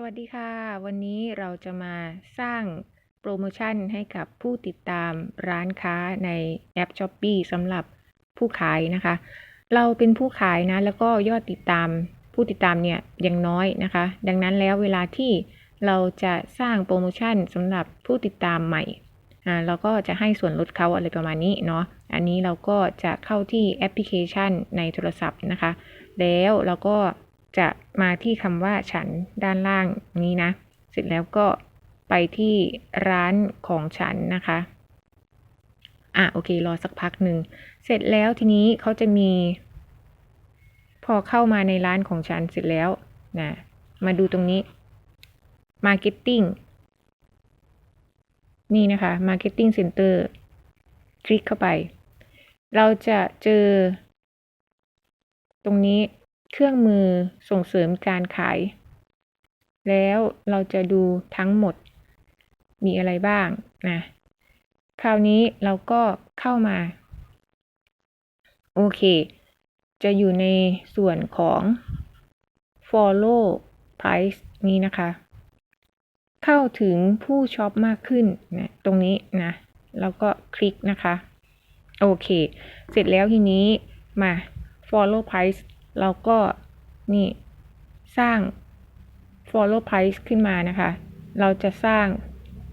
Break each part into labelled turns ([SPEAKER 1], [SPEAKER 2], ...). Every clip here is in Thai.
[SPEAKER 1] สวัสดีค่ะ วันนี้เราจะมาสร้างโปรโมชั่นให้กับผู้ติดตามร้านค้าในแอป s h อ p e e สำหรับผู้ขายนะคะ เราเป็นผู้ขายนะ แล้วก็ยอดติดตามผู้ติดตามเนี่ยยังน้อยนะคะ ดังนั้นแล้วเวลาที่เราจะสร้างโปรโมชั่นสำหรับผู้ติดตามใหม่อ่าเราก็จะให้ส่วนลดเขาอะไรประมาณนี้เนาะอันนี้เราก็จะเข้าที่แอปพลิเคชันในโทรศัพท์นะคะ แล้วเราก็ จะมาที่คำว่าฉันด้านล่างนี้นะ เสร็จแล้วก็ไปที่ร้านของฉันนะคะ อะโอเค รอสักพักหนึ่ง เสร็จแล้วทีนี้เขาจะมี พอเข้ามาในร้านของฉันเสร็จแล้วนะมาดูตรงนี้ Marketing นี่นะคะ Marketing Center คลิกเข้าไป เราจะเจอ ตรงนี้ เครื่องมือส่งเสริมการขาย แล้วเราจะดูทั้งหมดมีอะไรบ้างนะคราวนี้เราก็เข้ามา โอเค จะอยู่ในส่วนของ follow price นี้นะคะ เข้าถึงผู้ช็อปมากขึ้นนะตรงนี้นะแล้วก็คลิกนะคะ โอเค เสร็จแล้วทีนี้มา follow price เราก็นี่สร้าง follow price ขึ้นมานะคะ เราจะสร้าง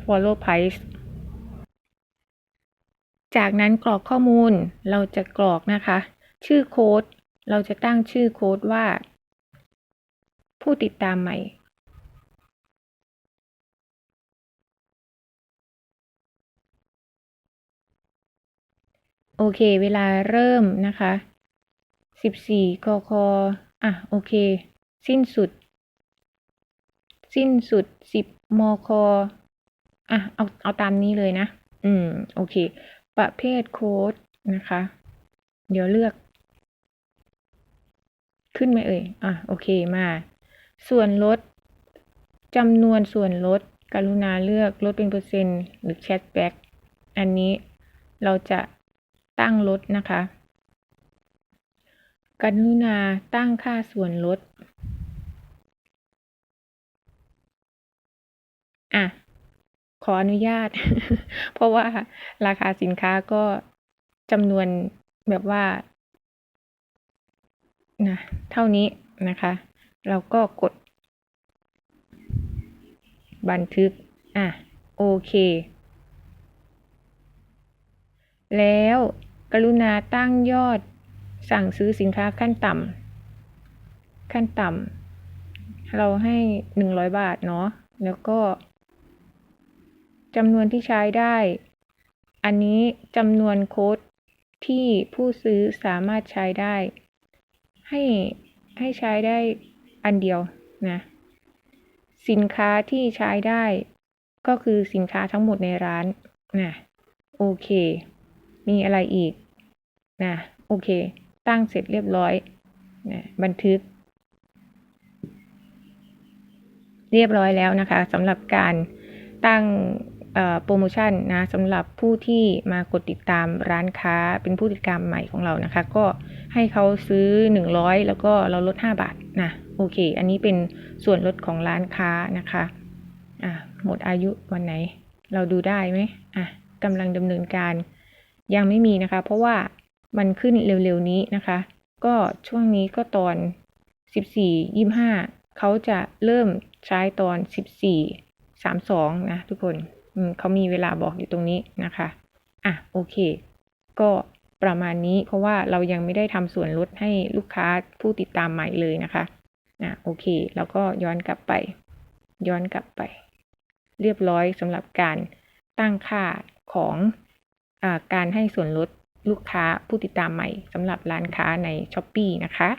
[SPEAKER 1] follow price จากนั้นกรอกข้อมูลเราจะกรอกนะคะ ชื่อโค้ดเราจะตั้งชื่อโค้ดว่า ผู้ติดตามใหม่ โอเค เวลาเริ่มนะคะ สิบสี่กคอะ โอเค สิ้นสุด สิ้นสุดสิบมคอะ เอา เอาตามนี้เลยนะ อืม โอเค ประเภทโค้ดนะคะ เดี๋ยวเลือก ขึ้นไหมเอ่ย อะ โอเค มา ส่วนลดจำนวนส่วนลด กรุณาเลือกลดเป็นเปอร์เซ็นต์ หรือแชทแบ็กอันนี้เราจะตั้งลดนะคะ กรุณาตั้งค่าส่วนลด อะ ขออนุญาต เพราะว่าราคาสินค้าก็จำนวนแบบว่านะเท่านี้นะคะ เราก็กด บันทึก อะ โอเค แล้วกรุณาตั้งยอด สั่งซื้อสินค้าขั้นต่ำขั้นต่ำเราให้หนึ่งร้อยบาทเนาะแล้วก็จำนวนที่ใช้ได้ อันนี้จำนวนโค้ดที่ผู้ซื้อสามารถใช้ได้ ให้ให้ใช้ได้อันเดียวนะสินค้าที่ใช้ได้ ก็คือสินค้าทั้งหมดในร้านนะโอเค มีอะไรอีกนะโอเค ตั้งเสร็จเรียบร้อยนะบันทึก เรียบร้อยแล้วนะคะสำหรับการตั้งโปรโมชั่นนะสำหรับผู้ที่มากดติดตามร้านค้าเป็นผู้ติดตามใหม่ของเรานะคะ ก็ให้เขาซื้อ 100 แล้วก็เราลด 5 บาทนะโอเค อันนี้เป็นส่วนลดของร้านค้านะคะอะหมดอายุวันไหน เราดูได้ไหมอะกำลังดำเนินการยังไม่มีนะคะ เพราะว่า มันขึ้นเร็วๆนี้นะคะ ก็ช่วงนี้ก็ตอน 14 25 เขาจะเริ่มใช้ตอน 14 32 นะทุกคนเขามีเวลาบอกอยู่ตรงนี้นะคะ อะโอเค ก็ประมาณนี้เพราะว่าเรายังไม่ได้ทำส่วนลดให้ลูกค้าผู้ติดตามใหม่เลยนะคะอะโอเค แล้วก็ย้อนกลับไป ย้อนกลับไป เรียบร้อยสำหรับการตั้งค่าของอการให้ส่วนลด ลูกค้าผู้ติดตามใหม่สำหรับร้านค้าใน s h อ p e e นะคะ